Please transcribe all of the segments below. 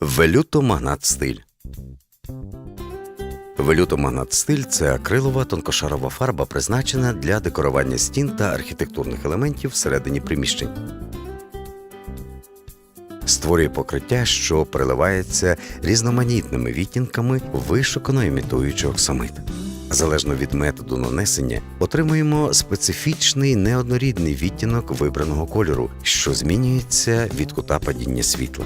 Велюто магнат стиль. Велюто магнат стиль це акрилова тонкошарова фарба, призначена для декорування стін та архітектурних елементів всередині приміщень. Створює покриття, що переливається різноманітними відтінками, вишукано імітуючи оксамит. Залежно від методу нанесення, отримуємо специфічний неоднорідний відтінок вибраного кольору, що змінюється від кута падіння світла.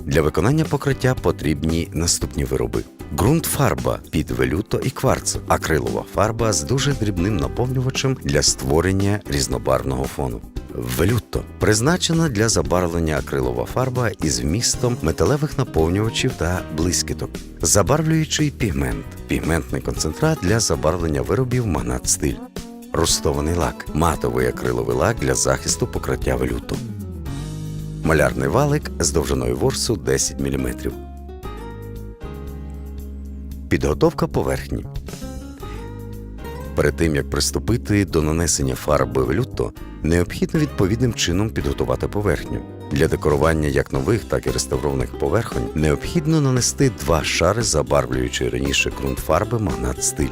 Для виконання покриття потрібні наступні вироби: ґрунт-фарба під велюто і кварц, акрилова фарба з дуже дрібним наповнювачем для створення різнобарвного фону. Велюто призначена для забарвлення акрилова фарба із вмістом металевих наповнювачів та блискіток. Забарвлюючий пігмент пігментний концентрат для забарвлення виробів магнат стиль. Рустований лак матовий акриловий лак для захисту покриття велюто. Малярний валик з довжиною ворсу 10 мм. Підготовка поверхні. Перед тим як приступити до нанесення фарби в люто, необхідно відповідним чином підготувати поверхню. Для декорування як нових, так і реставрованих поверхонь необхідно нанести два шари забарвлюючи раніше ґрунт фарби магнат стиль.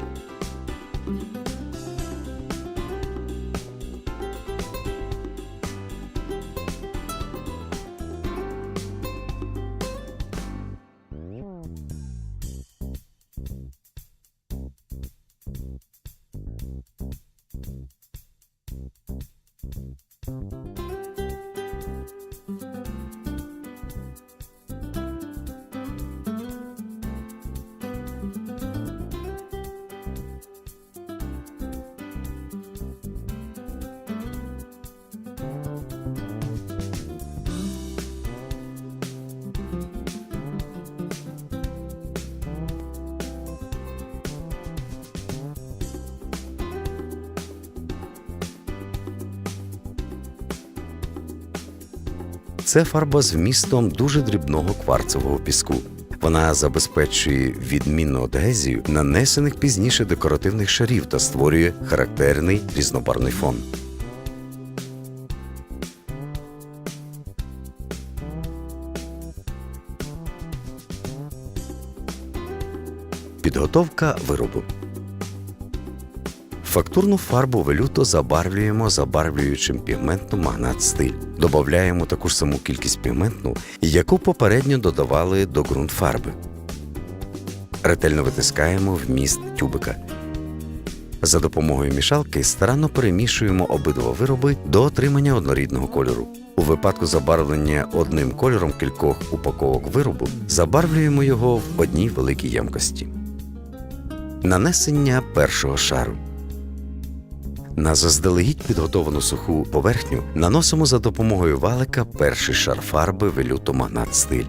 Це фарба з вмістом дуже дрібного кварцевого піску. Вона забезпечує відмінну адгезію нанесених пізніше декоративних шарів та створює характерний різнобарвний фон. Підготовка виробу. Фактурну фарбу велюто забарвлюємо забарвлюючим пігментом магнат стиль. Додаємо таку ж саму кількість пігментну, яку попередньо додавали до ґрунт фарби. Ретельно витискаємо вміст тюбика. За допомогою мішалки старанно перемішуємо обидва вироби до отримання однорідного кольору. У випадку забарвлення одним кольором кількох упаковок виробу забарвлюємо його в одній великій ємкості. Нанесення першого шару. На заздалегідь підготовану суху поверхню наносимо за допомогою валика перший шар фарби велюто магнат стиль.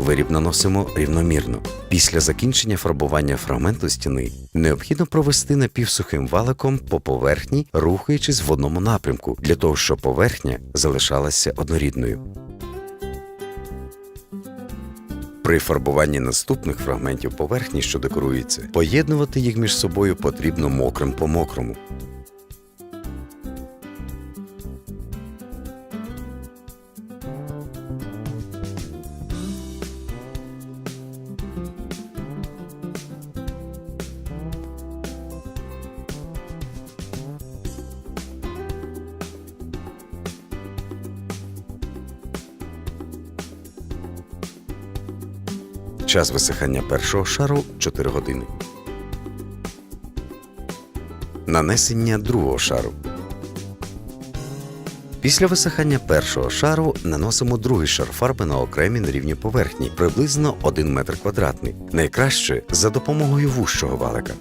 Виріб наносимо рівномірно. Після закінчення фарбування фрагменту стіни необхідно провести напівсухим валиком по поверхні, рухаючись в одному напрямку, для того, щоб поверхня залишалася однорідною. При фарбуванні наступних фрагментів поверхні, що декорується, поєднувати їх між собою потрібно мокрим по мокрому. Час висихання першого шару 4 години. Нанесення другого шару. Після висихання першого шару наносимо другий шар фарби на окремі нерівні поверхні, приблизно 1 метр квадратний. Найкраще за допомогою вущого валика.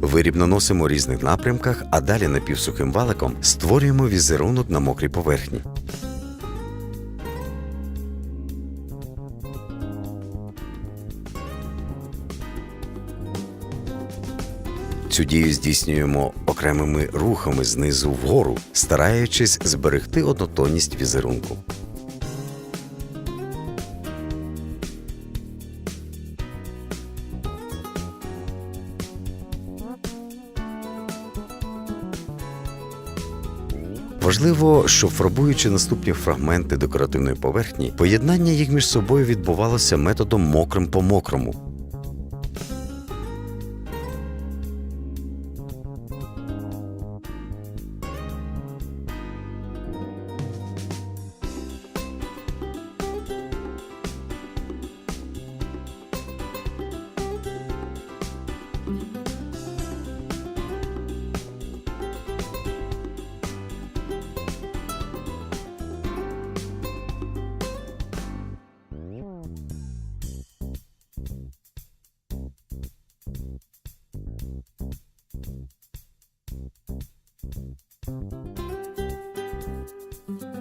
Виріб наносимо у різних напрямках, а далі напівсухим валиком створюємо візерунок на мокрій поверхні. Цю дію здійснюємо окремими рухами знизу вгору, стараючись зберегти однотонність візерунку. Важливо, щоб фарбуючи наступні фрагменти декоративної поверхні, поєднання їх між собою відбувалося методом мокрим по мокрому.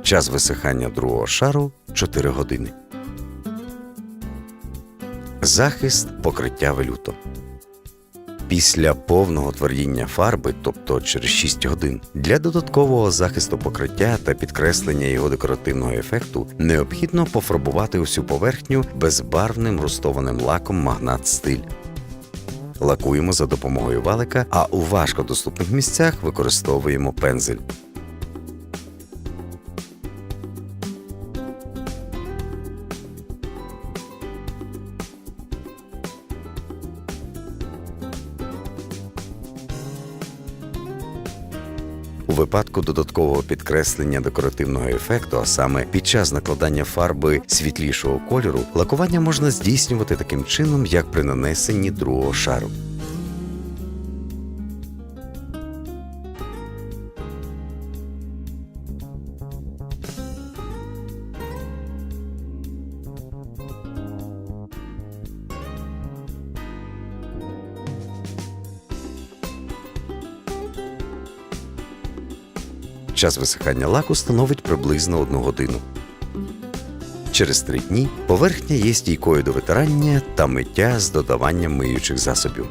Час висихання другого шару 4 години. Захист покриття велюто. Після повного твердіння фарби, тобто через 6 годин, для додаткового захисту покриття та підкреслення його декоративного ефекту необхідно пофарбувати усю поверхню безбарвним рустованим лаком магнат стиль. Лакуємо за допомогою валика, а у важкодоступних місцях використовуємо пензель. Випадку додаткового підкреслення декоративного ефекту, а саме під час накладання фарби світлішого кольору, лакування можна здійснювати таким чином, як при нанесенні другого шару. Час висихання лаку становить приблизно 1 годину. Через три дні поверхня є стійкою до витирання та миття з додаванням миючих засобів.